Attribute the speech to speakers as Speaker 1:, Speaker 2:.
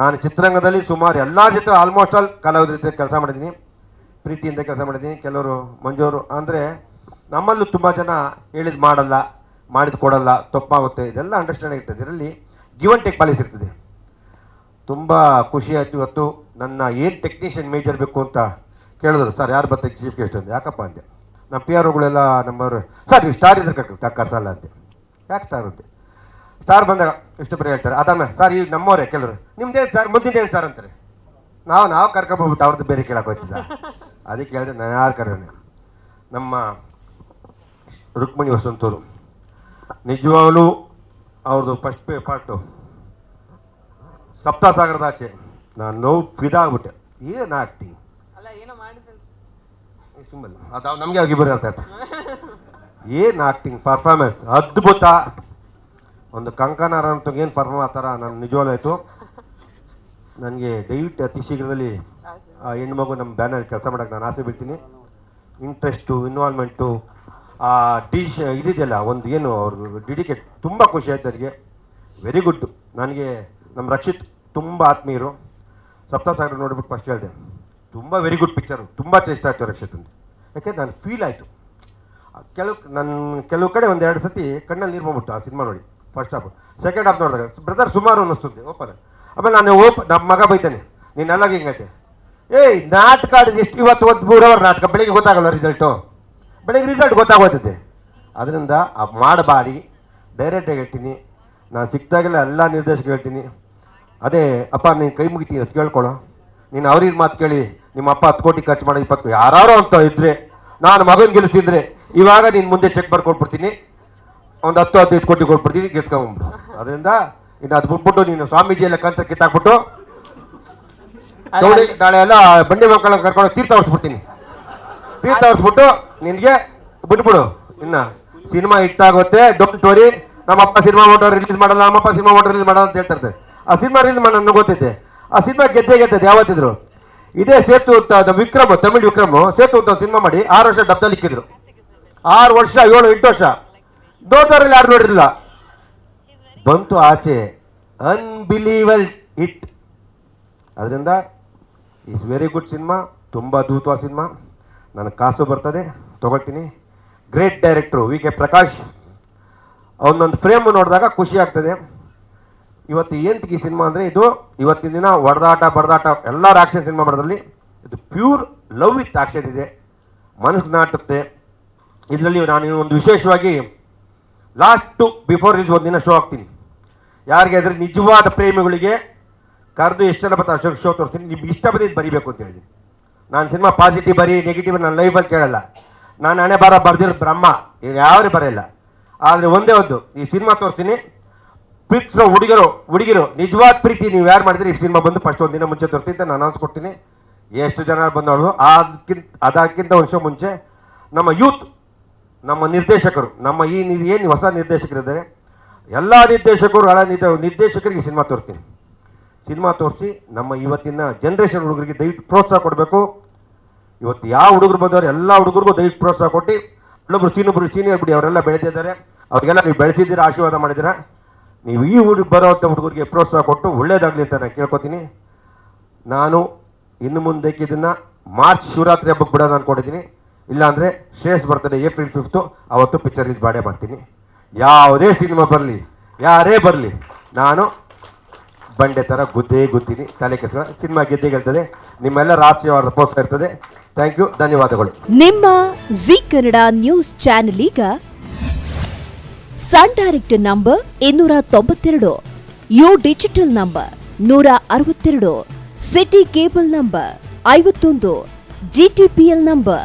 Speaker 1: ನಾನು ಚಿತ್ರರಂಗದಲ್ಲಿ ಸುಮಾರು ಎಲ್ಲ ಚಿತ್ರ ಆಲ್ಮೋಸ್ಟ್ ಆಲ್ ಕಲಾವಿದ್ರ ಜೊತೆ ಕೆಲಸ ಮಾಡಿದ್ದೀನಿ. ಪ್ರೀತಿಯಿಂದ ಕೆಲಸ ಮಾಡಿದ್ದೀನಿ. ಕೆಲವರು ಮಂಜೂರು ಅಂದರೆ ನಮ್ಮಲ್ಲೂ ತುಂಬ ಜನ ಹೇಳಿದ್ ಮಾಡಲ್ಲ ಮಾಡಿದ್ದು ಕೊಡಲ್ಲ, ತಪ್ಪಾಗುತ್ತೆ. ಇದೆಲ್ಲ ಅಂಡರ್ಸ್ಟ್ಯಾಂಡಿಂಗ್ ಇರ್ತದೆ ಇದರಲ್ಲಿ ಗಿವ್ ಅಂಡ್ ಟೇಕ್ ಪಾಲಿಸಿ ಇರ್ತದೆ. ತುಂಬ ಖುಷಿ ಆಯಿತು ಇವತ್ತು. ನನ್ನ ಏನು ಟೆಕ್ನಿಷಿಯನ್ ಮೇಜರ್ ಬೇಕು ಅಂತ ಕೇಳಿದ್ರು. ಸರ್, ಯಾರು ಬರ್ತಾರೆ ಚೀಫ್ ಗೆಸ್ಟ್ ಯಾಕಪ್ಪ? ಅಂದೆ. ನಮ್ಮ ಪಿ ಆರ್ಗಳೆಲ್ಲ ನಮ್ಮವರು, ಸರ್, ನೀವು ಸ್ಟಾರ್ ಇದ್ರೆ ಕಟ್ಟು ಅಂತೆ ಯಾಕೆ ಸ್ಟಾರ್ ಅಂತೆ ಸ್ಟಾರ್ ಬಂದಾಗ ಇಷ್ಟು ಬರೀ ಹೇಳ್ತಾರೆ. ಅದಾಮೆ ಸರ್ ಈಗ ನಮ್ಮವರೇ ಕೆಲವರು. ನಿಮ್ದೇನು ಸರ್ ಮುಂದಿನ ಸರ್ ಅಂತಾರೆ? ನಾವು ನಾವು ಕರ್ಕೊಂಡ್ಬಿಟ್ಟು ಅವ್ರದ್ದು ಬೇರೆ ಕೇಳಕ್ಕೆ ಹೋಗ್ತಿದ್ದ ಅದಕ್ಕೆ ಹೇಳಿದ್ರೆ ನಾನು ಯಾರು ಕರೆಯೋಣ? ನಮ್ಮ ರುಕ್ಮಿಣಿ ವಸಂತೂರು. ನಿಜವಾಗಲೂ ಅವ್ರದ್ದು ಫಸ್ಟ್ ಪೇ ಪಾರ್ಟು ಸಪ್ತಾಸಾಗರದ ಆಚೆ. ನಾನು ನೋವು ಫಿದಾಗ್ಬಿಟ್ಟೆ ಏನು ಆಕ್ಟಿಂಗ್
Speaker 2: ಅಲ್ಲ ಏನೋ ಮಾಡಿದ್ರು
Speaker 1: ಸಿಂಬಲ್ ಅದು ನಮಗೆ ಆಗಿಬ್ಬರು ಅರ್ಥ ಆಯ್ತು? ಏನು ಆಕ್ಟಿಂಗ್ ಪರ್ಫಾರ್ಮೆನ್ಸ್ ಅದ್ಭುತ. ಒಂದು ಕಂಕನಾರ ಅಂತ ಏನು ಆ ಥರ ನಾನು ನಿಜವಾಗ್ಲೂ ಆಯಿತು. ನನಗೆ ದಯವಿಟ್ಟು ಅತಿ ಶೀಘ್ರದಲ್ಲಿ, ಆ ಹೆಣ್ಮಗು ನಮ್ಮ ಬ್ಯಾನರ್ ಕೆಲಸ ಮಾಡೋಕ್ಕೆ ನಾನು ಆಸೆ ಬಿಡ್ತೀನಿ ಇಂಟ್ರೆಸ್ಟು ಇನ್ವಾಲ್ವ್ಮೆಂಟು ಆ ಡಿಶ್ ಇದಿದೆಯಲ್ಲ, ಒಂದು ಏನು ಅವ್ರಿಗೆ ಡಿಡಿಕೇಟ್ ತುಂಬ ಖುಷಿ ಆಯ್ತು ನನಗೆ ವೆರಿ ಗುಡ್ ನನಗೆ ನಮ್ಮ ರಕ್ಷಿತ್ ತುಂಬ ಆತ್ಮೀಯರು. ಸಪ್ತಸಾಗರ ನೋಡ್ಬಿಟ್ಟು ಫಸ್ಟ್ ಹೇಳಿದೆ. ತುಂಬ ವೆರಿ ಗುಡ್ ಪಿಕ್ಚರು ತುಂಬ ಚೇಷ್ಟ ಆಯಿತು ರಕ್ಷಿತ್ ಅಂತ. ಯಾಕೆ ನಾನು ಫೀಲ್ ಆಯಿತು. ಕೆಲವು ನನ್ನ ಕೆಲವು ಕಡೆ ಒಂದೆರಡು ಸತಿ ಕಣ್ಣಲ್ಲಿ ನೀರು ಬಂದ್ಬಿಟ್ಟು ಆ ಸಿನಿಮಾ ನೋಡಿ. ಫಸ್ಟ್ ಹಾಫ್ ಸೆಕೆಂಡ್ ಹಾಫ್ ನೋಡಿದಾಗ ಬ್ರದರ್ ಸುಮಾರು ಅನ್ನಿಸ್ತದೆ ಓಪನ್. ಆಮೇಲೆ ನಾನು ಓಪ್ ನಮ್ಮ ಮಗ ಬೈತಾನೆ ನೀನೆಲ್ಲ ಹಿಂಗೈತೆ ಏಯ್, ನಾಟಕ ಆಡಿದ ಎಷ್ಟು ಇವತ್ತು ಒಂದು ಮೂರು ಅವರ್ ನಾಟಕ, ಬೆಳಿಗ್ಗೆ ಗೊತ್ತಾಗಲ್ಲ ರಿಸಲ್ಟು ಬೆಳಿಗ್ಗೆ ರಿಸಲ್ಟ್ ಗೊತ್ತಾಗೋತದೆ ಅದರಿಂದ ಆ ಮಾಡಬಾಡಿ ಡೈರೆಕ್ಟಾಗಿ ಹೇಳ್ತೀನಿ. ನಾನು ಸಿಕ್ತಾಗೆಲ್ಲ ಎಲ್ಲ ನಿರ್ದೇಶಕ ಹೇಳ್ತೀನಿ. ಅದೇ, ಅಪ್ಪ, ನೀನು ಕೈ ಮುಗಿತೀನಿ ಅದು ಕೇಳ್ಕೊಳ್ಳೋ ನೀನು ಅವ್ರಿಗೆ ಮಾತು ಕೇಳಿ, ನಿಮ್ಮ ಅಪ್ಪ ಹತ್ತು ಕೋಟಿ ಖರ್ಚು ಮಾಡಿ ಇಪ್ಪತ್ತು ಯಾರು ಅಂತ ಇದ್ರೆ, ನಾನು ಮಗನ ಗೆಲ್ಲಿಸಿದ್ರೆ ಇವಾಗ ನೀನು ಮುಂದೆ ಚೆಕ್ ಬರ್ಕೊಟ್ಬಿಡ್ತೀನಿ ಒಂದು ಹತ್ತು ಹದಿನೈದು ಕೋಟಿ ಕೊಟ್ಬಿಡ್ತೀನಿ ಗೆಲ್ಸ್ಕೊಂಡ್ಬಿಡು ಅದರಿಂದ ಇನ್ನು ಅದು ಬಿಟ್ಬಿಟ್ಟು ನೀನು ಸ್ವಾಮೀಜಿ ಎಲ್ಲ ಕಂತ ಕಿತ್ತಾಕ್ಬಿಟ್ಟು ನೋಡಿ ನಾಳೆ ಎಲ್ಲ ಬಂಡಿ ಮಕ್ಕಳನ್ನ ಕರ್ಕೊಂಡು ತೀರ್ಥ ಹೊಡ್ಸ್ಬಿಡ್ತೀನಿ ತೀರ್ಥ ಹೊಡ್ಸ್ಬಿಟ್ಟು ನಿನಗೆ ಬಿಟ್ಬಿಡು. ಇನ್ನ ಸಿನಿಮಾ ಹಿಟ್ಟಾಗುತ್ತೆ ಡೋಂಟ್ ವರಿ ನಮ್ಮಪ್ಪ ಸಿನಿಮಾ ಮೋಟರ್ ರಿಲೀಸ್ ಮಾಡಲ್ಲ ನಮ್ಮಪ್ಪ ಸಿನಿಮಾ ಮೋಟರ್ ರಿಲೀಸ್ ಮಾಡಲ್ಲ ಅಂತ ಹೇಳ್ತಾರೆ ಆ ಸಿನಿಮಾ ರಿಲೀಸ್ ಮಾಡಿ ನನಗೆ ಗೊತ್ತೈತೆ. ಆ ಸಿನಿಮಾ ಗೆದ್ದೆ ಗೆದ್ದದೆ ಯಾವತ್ತಿದ್ರು? ಇದೇ ಸೇತು ಅಂತ ವಿಕ್ರಮ್ ತಮಿಳ್ ವಿಕ್ರಮ್ ಸೇತು ಅಂತ ಸಿನಿಮಾ ಮಾಡಿ ಆರು ವರ್ಷ ಡಬ್ದಲ್ಲಿ ಇಕ್ಕಿದ್ರು. ಆರು ವರ್ಷ ಏಳು ಎಂಟು ವರ್ಷ. ದೊಡ್ಡವರಲ್ಲಿ ಯಾರು ನೋಡಿರಲಿಲ್ಲ? ಬಂತು ಆಚೆ. ಅನ್ಬಿಲೀವಲ್ ಇಟ್ ಅದರಿಂದ ಇಸ್ ವೆರಿ ಗುಡ್ ಸಿನಿಮಾ ತುಂಬ ದೂತ್ವ ಸಿನಿಮಾ ನನಗೆ ಕಾಸು ಬರ್ತದೆ, ತೊಗೊಳ್ತೀನಿ. Great director V K Prakash ಅವನೊಂದು ಫ್ರೇಮ್ ನೋಡಿದಾಗ ಖುಷಿ ಆಗ್ತದೆ. ಇವತ್ತು ಏನು ಈ ಸಿನಿಮಾ ಅಂದರೆ ಇದು ಇವತ್ತಿನ ದಿನ ಹೊಡೆದಾಟ, ಬಡದಾಟ, ಎಲ್ಲ ಆಕ್ಷನ್ ಸಿನಿಮಾ ಮಾಡೋದ್ರಲ್ಲಿ ಇದು ಪ್ಯೂರ್ ಲವ್ ವಿತ್ ಆಕ್ಷನ್ ಇದೆ. ಮನಸ್ಸು ನಾಟುತ್ತೆ. ಇದರಲ್ಲಿ ನಾನು ಒಂದು ವಿಶೇಷವಾಗಿ ಲಾಸ್ಟು ಬಿಫೋರ್ ರಿಲೀಸ್ ಒಂದು ದಿನ ಶೋ ಆಗ್ತೀನಿ ಯಾರಿಗೆ ಅಂದರೆ ನಿಜವಾದ ಪ್ರೇಮಿಗಳಿಗೆ ಕರೆದು ಎಷ್ಟು ಜನ ಅಷ್ಟೊಂದು ಶೋ ತೋರಿಸ್ತೀನಿ. ನಿಮ್ಗೆ ಇಷ್ಟ ಬಂದಿದ್ದು ಬರೀಬೇಕು ಅಂತ ಹೇಳಿ ನಾನು ಸಿನಿಮಾ ಪಾಸಿಟಿವ್ ಬರೀ ನೆಗೆಟಿವ್ ನನ್ನ ಲೈಫಲ್ಲಿ ಕೇಳಲ್ಲ. ನಾನು ಹಣೆ ಬಾರ ಬರ್ದಿರೋ ಬ್ರಹ್ಮ. ಈಗ ಯಾರು ಬರೆಯಲ್ಲ. ಆದರೆ ಒಂದೇ ಒಂದು, ಈ ಸಿನಿಮಾ ತೋರಿಸ್ತೀನಿ. ಪ್ರೀತಿಸೋ ಹುಡುಗರು, ಹುಡುಗಿರು, ನಿಜವಾದ ಪ್ರೀತಿ ನೀವು ಯಾರು ಮಾಡಿದ್ರೆ ಈ ಸಿನಿಮಾ ಬಂದು ಫಸ್ಟ್ ಒಂದು ದಿನ ಮುಂಚೆ ತೋರಿಸ್ತೀನಿ ನಾನು ಅನ್ಸ್ ಕೊಡ್ತೀನಿ ಎಷ್ಟು ಜನ ಬಂದವಳು? ಅದಕ್ಕಿಂತ ಅದಕ್ಕಿಂತ ವರ್ಷ ಮುಂಚೆ ನಮ್ಮ ಯೂತ್ ನಮ್ಮ ನಿರ್ದೇಶಕರು, ನಮ್ಮ ಈ ಏನು ಹೊಸ ನಿರ್ದೇಶಕರಿದ್ದಾರೆ, ಎಲ್ಲ ನಿರ್ದೇಶಕರು ಹಳ ನಿಧ ನಿರ್ದೇಶಕರಿಗೆ ಸಿನಿಮಾ ತೋರಿಸ್ತೀನಿ. ಸಿನಿಮಾ ತೋರಿಸಿ ನಮ್ಮ ಇವತ್ತಿನ ಜನ್ರೇಷನ್ ಹುಡುಗರಿಗೆ ದಯವಿಟ್ಟು ಪ್ರೋತ್ಸಾಹ ಕೊಡಬೇಕು. ಇವತ್ತು ಯಾವ ಹುಡುಗರು ಬಂದವರು ಎಲ್ಲ ಹುಡುಗರಿಗೂ ದಯವಿಟ್ಟು ಪ್ರೋತ್ಸಾಹ ಕೊಟ್ಟು ಇಲ್ಲೊಬ್ರು ಸೀನೊಬ್ರು ಸೀನಿಯರ್ ಬಿಡಿ ಅವರೆಲ್ಲ ಬೆಳೆದಿದ್ದಾರೆ ಅವ್ರಿಗೆಲ್ಲ ನೀವು ಬೆಳೆಸಿದ್ದೀರಾ, ಆಶೀರ್ವಾದ ಮಾಡಿದ್ದೀರಾ? ನೀವು ಈ ಹುಡುಗ ಬರೋವಂಥ ಹುಡುಗರಿಗೆ ಪ್ರೋತ್ಸಾಹ ಕೊಟ್ಟು ಒಳ್ಳೇದಾಗಲಿ ಅಂತ ನಾನು ಕೇಳ್ಕೊತೀನಿ. ನಾನು ಇನ್ನು ಮುಂದಕ್ಕೆ ಇದನ್ನು ಮಾರ್ಚ್ ಶಿವರಾತ್ರಿ ಹಬ್ಬಕ್ಕೆ ಬಿಡೋದು ಅಂದ್ಕೊಂಡಿದ್ದೀನಿ ಇಲ್ಲಾಂದರೆ ಶ್ರೇಯಸ್ ಬರ್ತದೆ ಏಪ್ರಿಲ್ ಫಿಫ್ತು ಅವತ್ತು ಪಿಕ್ಚರ್ ರಿಲೀಸ್ ಮಾಡೇ ಮಾಡ್ತೀನಿ. ಯಾವುದೇ ಸಿನಿಮಾ ಬರಲಿ, ಯಾರೇ ಬರಲಿ, ನಾನು ಬಂಡೆ ಥರ ಗುದ್ದೇ ಗುದ್ದೀನಿ, ತಲೆ ಕೆಲಸ ಸಿನಿಮಾ ಗೆದ್ದೇ ಗೆಲ್ತದೆ. ನಿಮ್ಮೆಲ್ಲ ಆಶೀರ್ವಾದ ರಿಪೋರ್ಟ್ ಇರ್ತದೆ. ಥ್ಯಾಂಕ್ ಯು ಧನ್ಯವಾದಗಳು.
Speaker 3: ನಿಮ್ಮ ಜಿ ಕನ್ನಡ ನ್ಯೂಸ್ ಚಾನೆಲ್ ಈಗ ಸನ್ ಡೈರೆಕ್ಟ್ ನಂಬರ್ ಇನ್ನೂರ ತೊಂಬತ್ತೆರಡು, ಯು ಡಿಜಿಟಲ್ ನಂಬರ್ ನೂರ ಅರವತ್ತೆರಡು, ಸಿಟಿ ಕೇಬಲ್ ನಂಬರ್ ಐವತ್ತೊಂದು ಜಿಟಿಪಿಎಲ್ ನಂಬರ್